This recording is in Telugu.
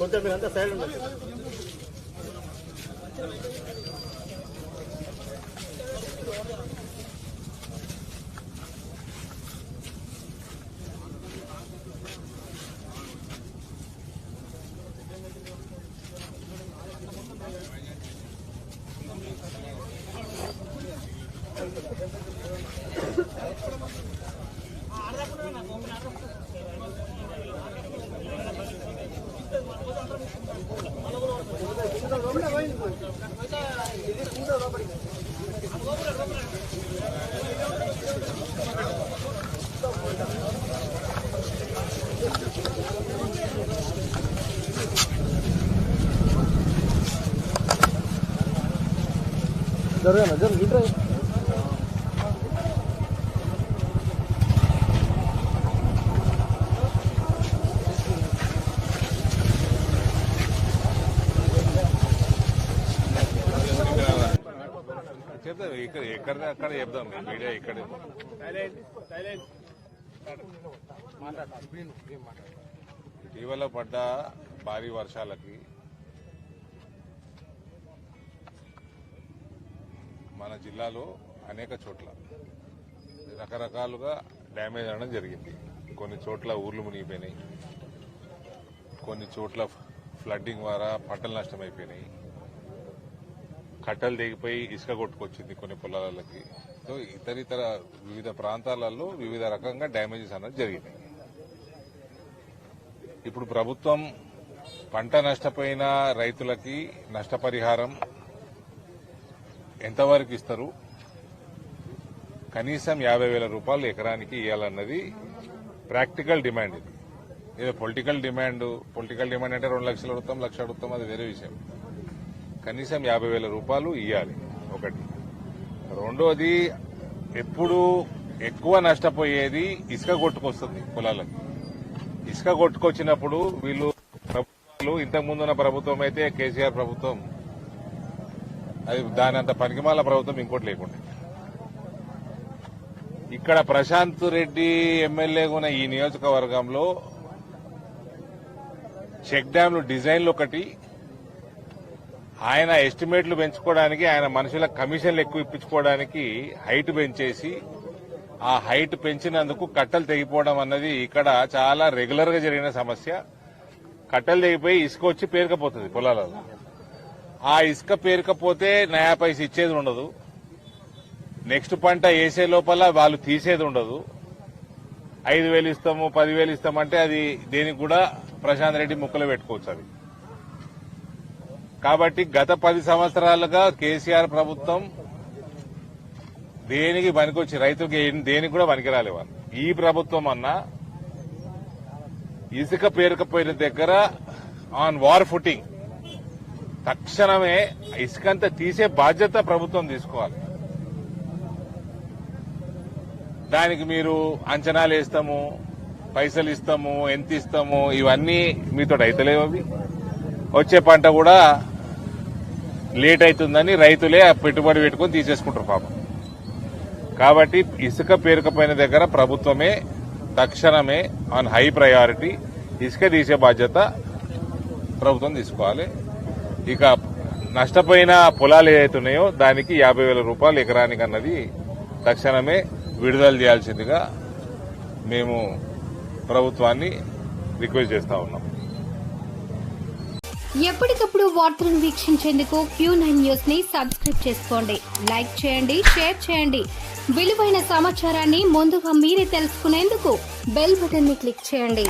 కొంచెం మీరు అంతా సైడ్ ఉండండి జరగనా? జరుగు ఇట్రా చెప్తాం ఇక్కడ ఎక్కడ అక్కడ చెప్దాం మీడియా ఇక్కడ. ఇటీవల పడ్డ భారీ వర్షాలకి మన జిల్లాలో అనేక చోట్ల రకరకాలుగా డ్యామేజ్ అనడం జరిగింది. కొన్ని చోట్ల ఊర్లు మునిగిపోయినాయి. కొన్ని చోట్ల ఫ్లడ్డింగ్ ద్వారా పంటలు నష్టం అయిపోయినాయి. కట్టలు తెగిపోయి ఇసుక కొట్టుకొచ్చింది కొన్ని పొలాలకి. సో ఇతరితర వివిధ ప్రాంతాలలో వివిధ రకంగా డ్యామేజెస్ అనేది జరిగినాయి ఇప్పుడు ప్రభుత్వం పంట నష్టపోయిన రైతులకి నష్టపరిహారం ఎంతవరకు ఇస్తారు? కనీసం యాభై వేల రూపాయలు ఎకరానికి ఇవ్వాలన్నది ప్రాక్టికల్ డిమాండ్ ఇది. ఏదో పొలిటికల్ డిమాండ్ పొలిటికల్ డిమాండ్ అంటే రెండు లక్షలు అడుగుతాం లక్ష అడుగుతాం అది వేరే విషయం. కనీసం యాభై వేల రూపాయలు ఇవ్వాలి ఒకటి. రెండోది ఎప్పుడు ఎక్కువ నష్టపోయేది ఇసుక కొట్టుకొస్తుంది పొలాలకు. ఇసుక కొట్టుకొచ్చినప్పుడు వీళ్ళు ప్రభుత్వాలు ఇంతకు ముందున్న ప్రభుత్వం అయితే కేసీఆర్ ప్రభుత్వం అది దాని అంత పనికిమాల ప్రభుత్వం ఇంకోటి లేకుండా. ఇక్కడ ప్రశాంత్ రెడ్డి ఎమ్మెల్యేగా ఉన్న ఈ నియోజకవర్గంలో చెక్ డ్యాంలు డిజైన్లు ఒకటి ఆయన ఎస్టిమేట్లు పెంచుకోవడానికి ఆయన మనుషుల కమిషన్లు ఎక్కువ ఇప్పించుకోవడానికి హైట్ పెంచేసి ఆ హైట్ పెంచినందుకు కట్టలు తెగిపోవడం అన్నది ఇక్కడ చాలా రెగ్యులర్గా జరిగిన సమస్య. కట్టలు తెగిపోయి ఇసుక వచ్చి పేరుకపోతుంది పొలాలలో. ఆ ఇసుక పేరుకపోతే నయా పైస ఇచ్చేది ఉండదు. నెక్స్ట్ పంట వేసే లోపల వాళ్ళు తీసేది ఉండదు. ఐదు వేలు ఇస్తాము పదివేలు ఇస్తామంటే అది దేనికి కూడా ప్రశాంత్ రెడ్డి ముక్కలు పెట్టుకోవచ్చు అది. కాబట్టి గత పది సంవత్సరాలుగా కేసీఆర్ ప్రభుత్వం దేనికి పనికొచ్చి రైతుకి దేనికి కూడా పనికిరాలే వాళ్ళు. ఈ ప్రభుత్వం అన్నా ఇసుక పేరుకపోయిన దగ్గర ఆన్ వార్ ఫుటింగ్ తక్షణమే ఇసుకంతా తీసే బాధ్యత ప్రభుత్వం తీసుకోవాలి. దానికి మీరు అంచనాలు వేస్తాము పైసలు ఇస్తాము ఎంత ఇస్తాము ఇవన్నీ మీతో అయితలేవు అవి. వచ్చే పంట కూడా లేట్ అవుతుందని రైతులే ఆ పెట్టుబడి పెట్టుకొని తీసేసుకుంటారు పాపం. కాబట్టి ఇసుక పేరుకపోయిన దగ్గర ప్రభుత్వమే తక్షణమే ఆన్ హై ప్రయారిటీ ఇసుక తీసే బాధ్యత ప్రభుత్వం తీసుకోవాలి. ఇక నష్టపోయిన పొలాలు ఏవైతున్నాయో దానికి యాభై వేల రూపాయలు ఎకరానికి అన్నది తక్షణమే విడుదల చేయాల్సిందిగా మేము ప్రభుత్వాన్ని రిక్వెస్ట్ చేస్తా ఉన్నాం. ఎప్పటికప్పుడు వార్తలను వీక్షించేందుకు క్యూ నైన్ న్యూస్ని సబ్స్క్రైబ్ చేసుకోండి. లైక్ చేయండి షేర్ చేయండి. విలువైన సమాచారాన్ని ముందుగా మీరే తెలుసుకునేందుకు బెల్ బటన్ని క్లిక్ చేయండి.